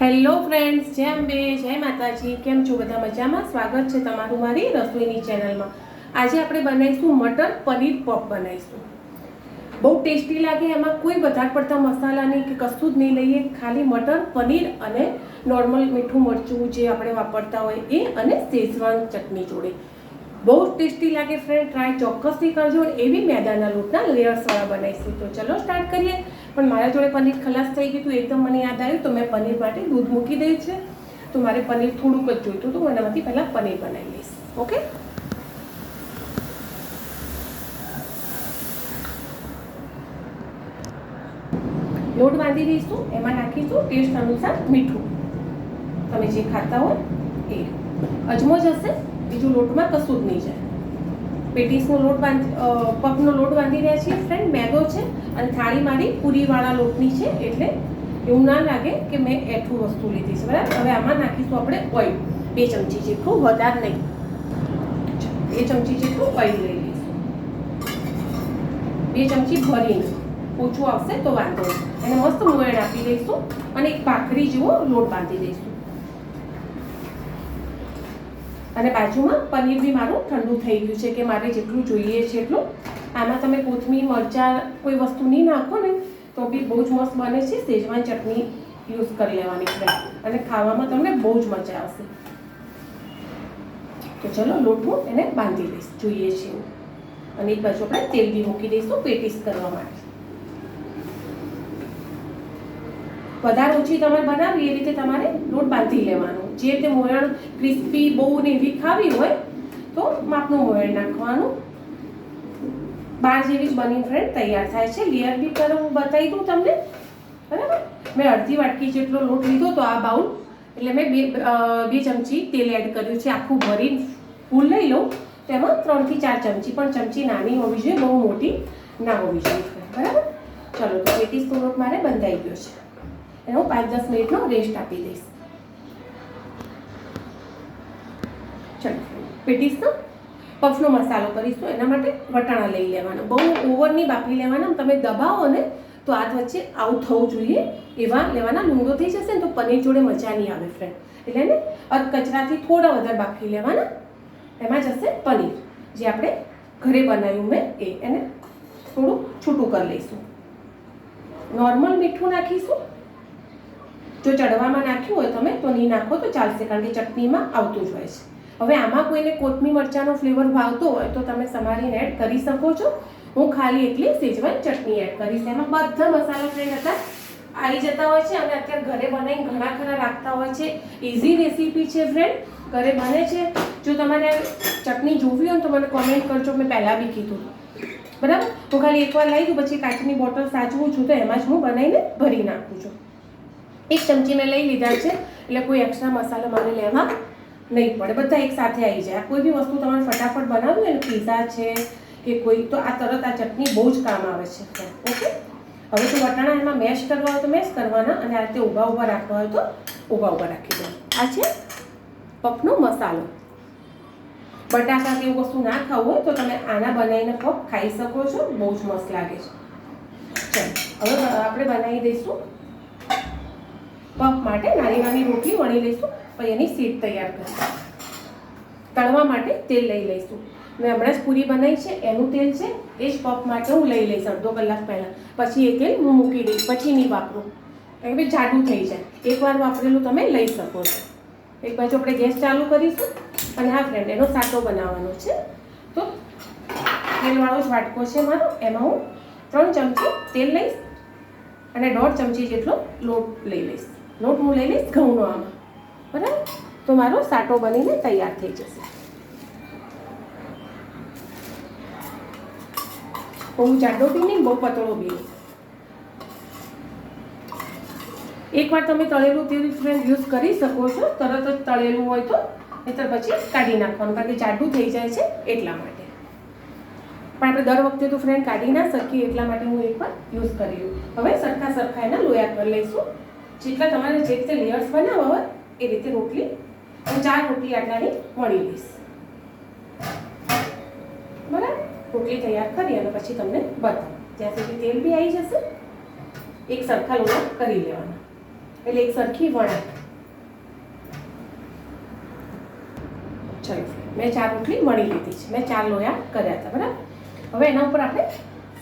Hello friends, જય અંબે, જય માતાજી. કેમ છો બધા મજામાં? સ્વાગત છે તમારું મારી રસોઈની ચેનલમાં. આજે આપણે બનાવીશું મટર પનીર પફ બનાવીશું. બહુ ટેસ્ટી લાગે, એમાં કોઈ વધારે પડતા મસાલા નહીં કે કશું જ નહીં લઈએ, ખાલી મટર, પનીર અને નોર્મલ મીઠું મરચું જે આપણે વાપરતા હોય એ અને શેઝવાન ચટણી જોડે. બહુ ટેસ્ટી લાગે ફ્રેન્ડ ટ્રાય ચોક્કસથી કરજો. એવી મેદાના લોટના લેયર્સવાળા બનાવીશું. તો ચલો સ્ટાર્ટ કરીએ. પણ મારા જોડે પનીર ખલાસ થઈ ગયું હતું એકદમ મને યાદ આવ્યું. તો મેં પનીર માટે દૂધ મૂકી દઈ છે. તો મારે પનીર થોડુંક જ જોઈતું હતું. હું એનામાંથી પહેલાં પનીર બનાવી લઈશ. ઓકે લોટ બાંધી દઈશું. એમાં નાખીશું ટેસ્ટ અનુસાર મીઠું. તમે જે ખાતા હોય એ. અજમો જશે બીજું લોટમાં કશું જ નહીં જાય. પેટીસનો લોટ બાંધી અ, પગનો લોટ બાંધી રહ્યા છીએ ફ્રેન્ડ મેદો છે અને થાળી મારી પૂરીવાળા લોટની છે. એટલે એવું ના લાગે કે મેં એઠું વસ્તુ લીધી છે. બરાબર? હવે આમાં નાખીશું આપણે ઓઇલ. બે ચમચી જેટલું વધારે નહીં. બે ચમચી જેટલું ઓઇલ લઈ લઈશું. બે ચમચી ભરીને. ઓછું આવશે તો વાંધો એને મસ્ત મોયણ આપી દઈશું અને એક ભાખરી જેવો લોટ બાંધી દઈશું. અને બાજુમાં પનીર બી મારું ઠંડુ થઈ ગયું છે કે મારે જેટલું જોઈએ છે એટલું. આમાં તમે કોથમીર, મરચાં કોઈ વસ્તુ નહીં નાખો ને, તો બી બહુ જ મસ્ત બને છે. શેજવાન ચટણી યુઝ કરી લેવાની છે. અને ખાવામાં તમને બહુ જ મજા આવશે. તો ચલો લોટ હું એને બાંધી દઈશ જોઈએ છે. અને એક બાજુ આપણે તેલ બી મૂકી દઈશું પેટીસ કરવા માટે. વધારે ઓછી તમારે બનાવી એ રીતે તમારે લોટ બાંધી લેવાનો. જે તે મોયણ ક્રિસ્પી બહુ ને એવી ખાવી હોય, તો માપનું મોયણ નાખવાનું. બાર જેવી જ બની ફ્રેન્ડ તૈયાર થાય છે. લેયર બી કરો હું બતાવી દઉં તમને. બરાબર? મેં અડધી વાટકી જેટલો લોટ લીધો તો આ બાઉલ એટલે મેં બે બે ચમચી તેલ એડ કર્યું છે. આખું ભરી ફૂલ લઈ લઉં. તેમાં ત્રણથી ચાર ચમચી, પણ ચમચી નાની હોવી જોઈએ, બહુ મોટી ના હોવી જોઈએ. બરાબર? ચલો, તો પેટીસ તો લોટ મારે બંધાઈ ગયો છે. એનો પાંચ દસ મિનિટનો રેસ્ટ આપી દઈશ ચલો પેટીસનો, પફનો મસાલો કરીશું, એના માટે વટાણા લઈ લેવાના. બહુ ઓવરની બાફી લેવાના, તમે દબાવો ને તો આ વચ્ચે આવું થવું જોઈએ. એવા લેવાના લૂંગો થઈ જશે ને તો પનીર જોડે મજા નહીં આવે ફ્રેન્ડ એટલે ને કચરાથી થોડા વધારે બાફી લેવાના. એમાં જશે પનીર. જે આપણે ઘરે બનાવ્યું મેં, એ એને થોડું છૂટું કરી લઈશું. નોર્મલ મીઠું નાખીશું. જો ચડવામાં નાખ્યું હોય તમે તો નહીં નાખો, તો ચાલશે, કારણ કે ચટણીમાં આવતું જ હોય છે. હવે આમાં કોઈને કોથમી મરચાંનો ફ્લેવર ભાવતો હોય તો તમે સમારીને એડ કરી શકો છો. હું ખાલી એકલી સેજવાન ચટણી એડ કરીશ. એમાં બધા મસાલા ફ્રેન્ડ હતા. આવી જતા હોય છે અને અત્યારે ઘરે બનાવીને ઘણા ખરા રાખતા હોય છે. ઇઝી રેસીપી છે ફ્રેન્ડ ઘરે બને છે. જો તમારે ચટણી જોવી હોય તો મને કોમેન્ટ કરજો. મેં પહેલાં બી કીધું. બરાબર? હું ખાલી એકવાર લઈ દઉં પછી કાચની બોટલ સાચવું છું તો એમાં જ હું બનાવીને ભરી નાખું છું. એક ચમચી મેં લઈ લીધા છે. એટલે કોઈ એક્સ્ટ્રા મસાલો મારે લેવા નહીં પડે. બધા એક સાથે આવી જાય. કોઈ બી વસ્તુ તમારે ફટાફટ બનાવવી હોય ને પીઝા છે કે કોઈ, તો આ તરત આ ચટણી બહુ જ કામ આવે છે ઓકે? હવે તો વટાણા એમાં મેશ કરવા હોય તો મેશ કરવાના અને આ રીતે ઊભા ઊભા રાખવા હોય તો ઊભા ઊભા રાખી દેવા આ છે પફનો મસાલો. બટાકા કે એવું વસ્તુ ના ખાવું હોય તો તમે આના બનાવીને પફ ખાઈ શકો છો. બહુ જ મસ્ત લાગે છે. ચાલો, હવે આપણે બનાવી દઈશું પફ માટે નાની નાની રોટલી વણી લઈશું, પછી એની સીટ તૈયાર કરીશું. તળવા માટે તેલ લઈ લઈશું. મેં હમણાં જ પૂરી બનાવી છે, એનું તેલ છે, એ જ પફ માટે હું લઈ લઈશ અડધો કલાક પહેલાં. પછી એ તેલ હું મૂકી દઈશ, પછી નહીં વાપરું. કારણ કે જાડું થઈ જાય. એકવાર વાપરેલું તમે લઈ શકો છો. એક બાજુ આપણે ગેસ ચાલુ કરીશું અને હા ફ્રેન્ડ એનો સાટો બનાવવાનો છે. તો તેલવાળો જ વાટકો છે મારો, એમાં હું ત્રણ ચમચી તેલ લઈશ અને દોઢ ચમચી જેટલો લોટ લઈ લઈશ. લોટ હું લઈ લઈશ ઘઉંનો આમાં. બરાબર? તો મારો સાટો બનીને તૈયાર થઈ જશે. બહુ જાડો બી નહીં બહુ પતળો બી નહીં એકવાર તમે તળેલું તેલ ફ્રેન્ડ યુઝ કરી શકો છો. તરત જ તળેલું હોય તો, નહીતર પછી કાઢી નાખવાનું, કારણ કે જાડું થઈ જાય છે એટલા માટે. પણ આપણે દર વખતે તો ફ્રેન્ડ કાઢી ના શકીએ એટલા માટે હું એકવાર યુઝ કરી લઉં. હવે સરખા સરખા એના લોયા પર લઈશું. જેટલા તમારે જે રીતે લેયર્સ બનાવવા હોય, એ રીતે રોટલી હું ચાર રોટલી આટલાની વણી લઈશ બરાબર? રોટલી તૈયાર કરી અને પછી તમને બતાવું. જ્યાં સુધી તેલ બી આવી જશે, એક સરખા લોયા કરી લેવાના. એટલે એક સરખી વણા ચલો, મેં ચાર રોટલી વણી લીધી છે. મેં ચાર લોયા કર્યા હતા, બરાબર? હવે એના ઉપર આપણે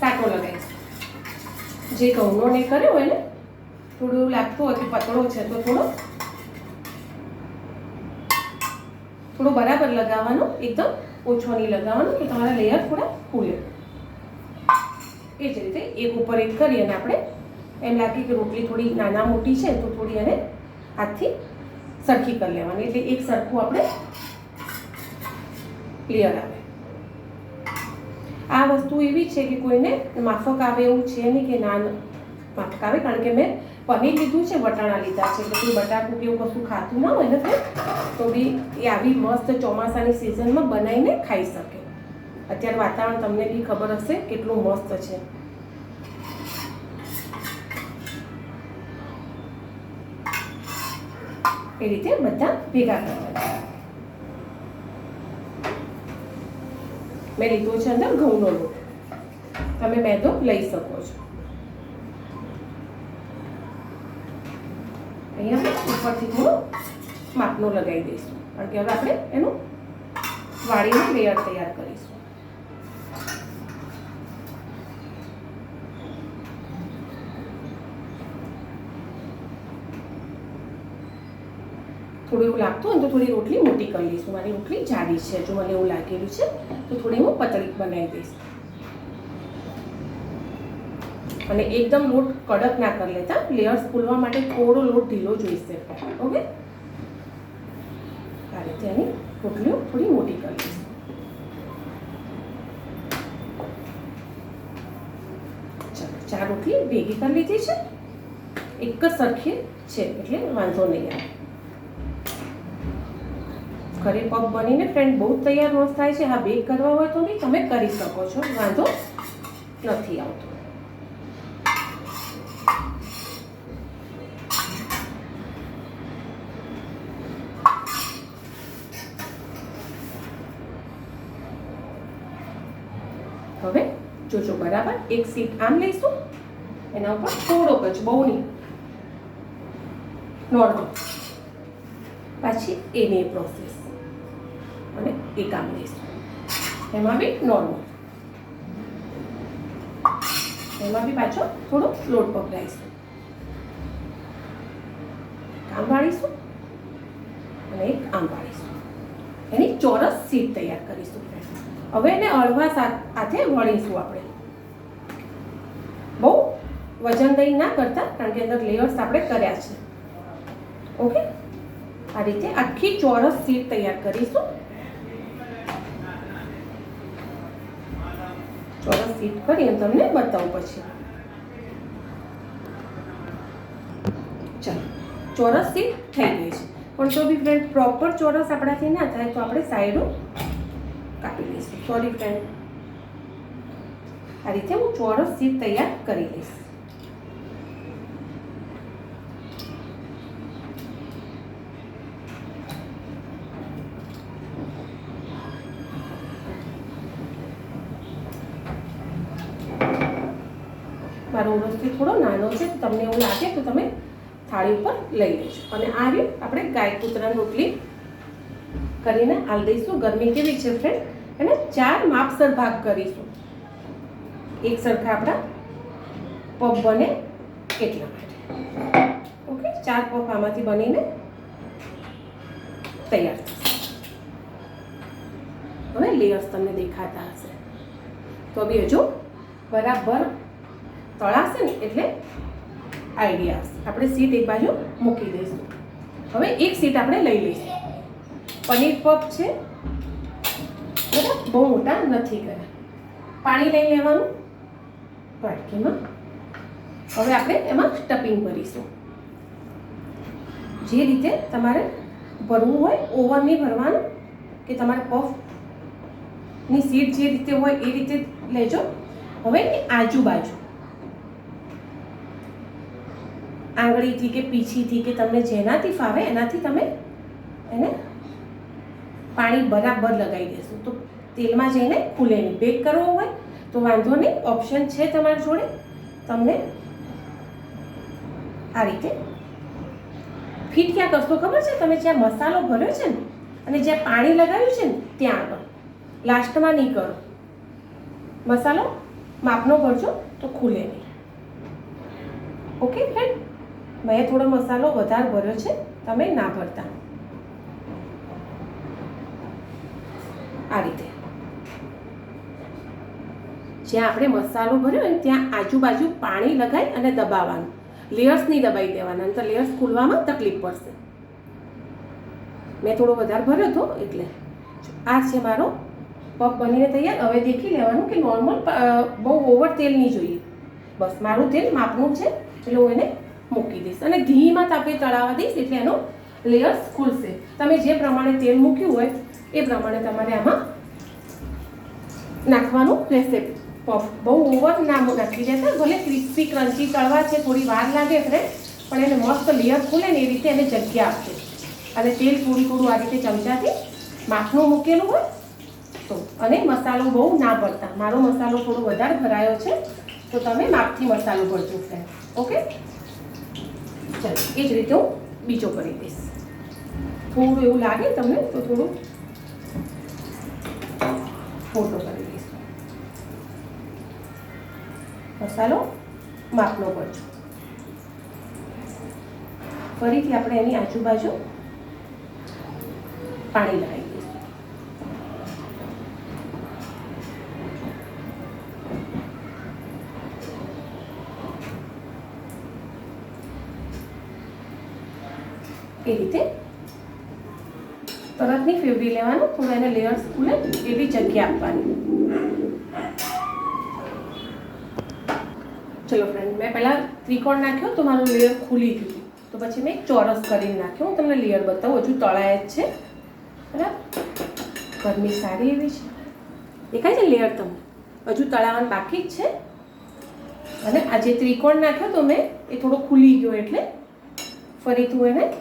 સાટો લગાવીશું. જે ઘઉંનો ને કર્યો હોય ને થોડું લાગતું હોય કે પતળો છે તો થોડો થોડો બરાબર લગાવવાનો, એકદમ ઓછો નહીં લગાવવાનો કે તમારા લેયર થોડા ફૂલે એ જ રીતે એક ઉપર એક કરી અને આપણે એમ લાગે કે રોટલી થોડી નાના મોટી છે તો થોડી એને હાથથી સરખી કરી લેવાની. એટલે એક સરખું આપણે ક્લિયર આવે. આ વસ્તુ એવી છે કે કોઈને માફક આવે એવું છે નહીં કે ના માફક આવે, કારણ કે મેં પનીર લીધું છે, વટાણા લીધા છે. એટલે કોઈ બટાકું કે એવું કશું ખાતું ના હોય ને તો બી એ આવી મસ્ત ચોમાસાની સિઝનમાં બનાવીને ખાઈ શકે. અત્યારે વાતાવરણ તમને બી ખબર હશે કેટલું મસ્ત છે. એ રીતે બધા ભેગા કરવાના. મેં લીધો છે અંદર ઘઉંનો લોટ. તમે મેદો લઈ શકો છો. અહીંયા ઉપરથી થોડું માપનો લગાવી દઈશું. કારણ કે હવે આપણે એનું વાળીને લેયર તૈયાર કરીશું. થોડું એવું લાગતું હોય તો થોડી રોટલી મોટી કરી દઈશું મારી રોટલી જાડી છે. જો મને એવું લાગેલું છે, તો થોડી હું પતળી બનાવી દઈશ. અને એકદમ લોટ કડક ના કરી લેતા. લેયર્સ ફૂલવા માટે થોડો લોટ ઢીલો જોઈશે. ઓકે? આ રીતે એની રોટલીઓ થોડી મોટી કરી લઈશું. ચાર રોટલી ભેગી કરી લીધી છે. એક જ સરખી છે, એટલે વાંધો નહીં આવે. ઘરે પગ બનીને ફ્રેન્ડ બહુ તૈયાર મસ્ત થાય છે. હા બેક કરવા હોય તો બી તમે કરી શકો છો. વાંધો નથી આવતો હવે જોજો, બરાબર? એક સીટ આમ લઈશું. એના ઉપર થોડોક જ બહુ નહીં. નોર્મલ પાછી એની પ્રોસેસ અને એ કામ લઈશું. એમાં બી નોર્મલ એમાં બી પાછો થોડો લોટ પકડાઈશું. આમ વાળીશું અને એક આમ વાળીશું. એની ચોરસ સીટ તૈયાર કરીશું. હવે એને અળવા સાથે વળીશું આપણે. બહુ વજન દઈ ના કરતા, કારણ કે અંદર લેયર્સ આપણે કર્યા છે. ઓકે? આ રીતે આખી ચોરસ સીટ તૈયાર કરીશું. ચોરસ સીટ કરી અને તમને બતાવું પછી. ચાલો, ચોરસ સીટ થઈ ગઈ છે. પણ જો બી ફ્રેન્ડ પ્રોપર ચોરસ આપણાથી ના થાય તો આપણે સાઈડો કાપી લઈશું. સોરી ફ્રેન્ડ આ રીતે હું ચોરસ સીટ તૈયાર કરી લઈશ. મારો ઉરસથી થોડો નાનો છે તમને એવું લાગે તો તમે થાળી ઉપર લઈ લેજો. અને આ રીતે આપણે ગાય કૂતરાની રોટલી કરીને આલ દઈશું. ગરમી કેવી છે ફ્રેન્ડ એને ચાર માપસર ભાગ કરીશું. એક સરખા આપણા પફ બને એટલા માટે. ઓકે? ચાર પફ આમાંથી બનીને તૈયાર થશે. હવે લેયર્સ તમને દેખાતા હશે. તો બી હજુ બરાબર તળાશે ને એટલે આઈડિયા આપણે સીટ એક બાજુ મૂકી દઈશું. હવે એક સીટ આપણે લઈ લઈશું. પનીર પપ છે. બરાબર બહુ મોટા? નથી કર્યા. પાણી લઈ લેવાનું? વાટકીમાં હવે આપણે એમાં સ્ટફિંગ ભરીશું જે રીતે તમારે ભરવું હોય ઓવનની ભરવાનું, કે તમારે પફની સીટ જે રીતે હોય, એ રીતે લેજો. હવે આજુબાજુ. આંગળીથી કે પીછીથી કે તમને જેનાથી ફાવે, એનાથી તમે એને પાણી બરાબર લગાવી દેશું. તો તેલમાં જઈને ખુલે નહીં બેક કરવો હોય તો વાંધો નહીં ઓપ્શન છે તમારી જોડે. તમને આ રીતે ફીટ ક્યાં કરશો ખબર છે? તમે જ્યાં મસાલો ભર્યો છે ને, અને જ્યાં પાણી લગાવ્યું છે ને, ત્યાં આગળ. લાસ્ટમાં નહીં કરો. મસાલો માપનો ભરજો તો ખુલે નહીં. ઓકે ફ્રેન્ડ મેં થોડો મસાલો વધારે ભર્યો છે, તમે ના ભરતા. આ રીતે. જ્યાં આપણે મસાલો ભર્યો ને, ત્યાં આજુબાજુ પાણી લગાવી અને દબાવવાનું. લેયર્સ નહીં દબાવી દેવાના તો લેયર્સ ખુલવામાં તકલીફ પડશે. મેં થોડો વધારે ભર્યો હતો એટલે. આ છે મારો પગ બનીને તૈયાર. હવે દેખી લેવાનું કે નોર્મલ બહુ ઓવર તેલ નહીં જોઈએ. બસ મારું તેલ માપનું છે, એટલે હું એને મૂકી દઈશ. અને ધીમાં તાપે તળાવવા દઈશ, એટલે એનો લેયર્સ ખુલશે. તમે જે પ્રમાણે તેલ મૂક્યું હોય એ પ્રમાણે તમારે આમાં નાખવાનું રહેશે. પફ, બહુ ઓવર ના નાખી દેતા, ભલે ક્રિસ્પી ક્રન્ચી તળવા છે, થોડી વાર લાગે એટલે પણ એને મસ્ત લેયર ખુલે ને એ રીતે એને જગ્યા આપશે અને તેલ થોડું થોડું આ રીતે ચમચાથી માખનું મૂકેલું હોય તો. અને મસાલો બહુ ના ભરતા. મારો મસાલો થોડો વધારે ભરાયો છે, તો તમે માપથી મસાલો ભરજો ફ્રેન્ડ ઓકે? ચાલો, એ જ રીતે હું બીજો કરી દઈશ. થોડું એવું લાગે તમને તો થોડું ફોટો કરી દઈશ. મસાલો માપનો ભરજો ફરીથી આપણે એની આજુબાજુ પાણી લગાવી દઈશું. એ રીતે તરત નહીં ફેવરી લેવાનું, થોડા એને લેયર્સ ખુલે એવી જગ્યા આપવાની. ચલો ફ્રેન્ડ મેં પહેલાં ત્રિકોણ નાખ્યો, તો મારું લેયર ખુલી ગયું. તો પછી મેં ચોરસ કરીને નાખ્યો. હું તમને લેયર બતાવું, હજુ તળાય જ છે. બરાબર? ગરમી સારી એવી છે. દેખાય છે લેયર તમને? હજુ તળાવવાનું બાકી જ છે. અને આ જે ત્રિકોણ નાખ્યો તો મેં, એ થોડો ખુલી ગયો એટલે ફરીથી હું એને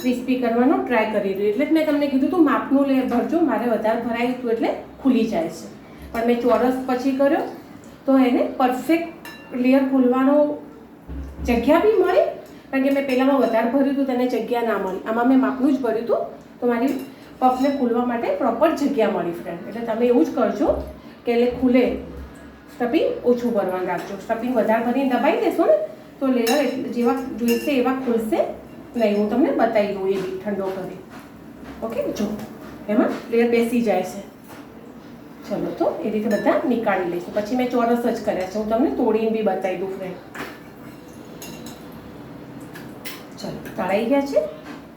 ક્રિસ્પી કરવાનો ટ્રાય કરી રહ્યું. એટલે મેં તમને કીધું તું માપનું લે ભરજો, મારે વધારે ભરાયું હતું એટલે ખુલી જાય છે. પણ મેં ચોરસ પછી કર્યો, તો એને પરફેક્ટ લેયર ખોલવાનો જગ્યા બી મળી, કારણ કે મેં પહેલાંમાં વધારે ભર્યું હતું તેને જગ્યા ના મળી. આમાં મેં માપનું જ ભર્યું હતું તો મારી પફને ખુલવા માટે પ્રોપર જગ્યા મળી ફ્રેન્ડ એટલે તમે એવું જ કરજો કે એટલે ખુલે. સ્ટફિંગ ઓછું ભરવાનું રાખજો. સ્ટફિંગ વધારે ભરીને દબાઈ દેશો ને, તો લેયર જેવા જોઈશે એવા ખુલશે. નહીં હું તમને બતાવી દઉં એ ઠંડો કરી. ઓકે જો, એમાં લેયર બેસી જાય છે. ચલો તો એ રીતે બધા નીકાળી લઈશું. પછી મેં ચોરસ જ કર્યા છે. હું તમને તોડીને બી બતાવી દઉં ફ્રેન્ડ ચલો, તળાઈ ગયા છે.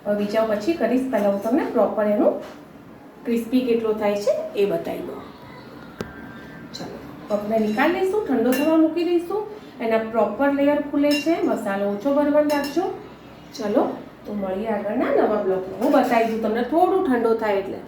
હવે બીજા પછી કરીશ. પહેલાં હું તમને પ્રોપર એનું ક્રિસ્પી કેટલો થાય છે એ બતાવી દઉં. ચલો પગને નીકાળી લઈશું. ઠંડો થવા મૂકી દઈશું. એના પ્રોપર લેયર ખુલે છે. મસાલો ઓછો ભરવાનો રાખજો ચલો તો મળીએ આગળના નવા બ્લોગમાં. હું બતાવી દઉં તમને થોડું ઠંડો થાય એટલે.